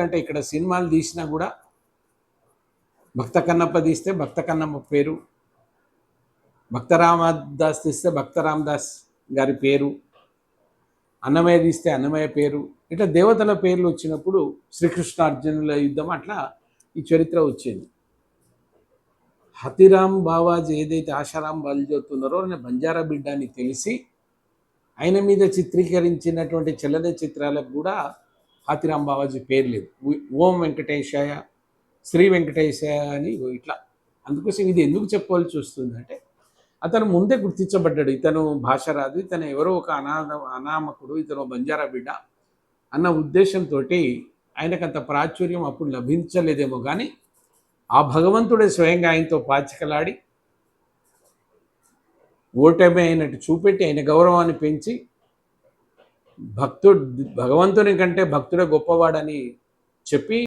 అంటే ఇక్కడ సినిమాలు తీసినా కూడా భక్త కన్నప్ప తీస్తే భక్త కన్నప్ప పేరు భక్త రామదాస్ తీస్తే భక్త రామదాస్ గారి పేరు అన్నమయ్య తీస్తే అన్నమయ్య పేరు ఇట్లా దేవతల పేర్లు వచ్చినప్పుడు శ్రీకృష్ణార్జునుల యుద్ధం అట్లా ఈ చరిత్ర వచ్చింది. హతిరామ్ బావాజీ ఏదైతే ఆశారాం బలిజోతున్నారో నేను బంజారా బిడ్డ అని తెలిసి ఆయన మీద చిత్రీకరించినటువంటి చెల్లద చిత్రాలకు కూడా హాతిరామ్ బావాజీ పేరు లేదు. ఓం వెంకటేశాయ శ్రీ వెంకటేశాయ అని ఇట్లా. అందుకోసం ఇది ఎందుకు చెప్పవలసి వస్తుంది అంటే అతను ముందే గుర్తించబడ్డాడు. ఇతను భాష రాదు ఇతను ఎవరో ఒక అనాథ అనామకుడు ఇతను బంజారా బిడ్డ అన్న ఉద్దేశంతో ఆయనకు అంత ప్రాచుర్యం అప్పుడు లభించలేదేమో కానీ ఆ భగవంతుడే స్వయంగా ఆయనతో పాచికలాడి ఓటమి అయినట్టు చూపెట్టి ఆయన గౌరవాన్ని పెంచి భక్తుడు భగవంతుని కంటే భక్తుడే గొప్పవాడని చెప్పి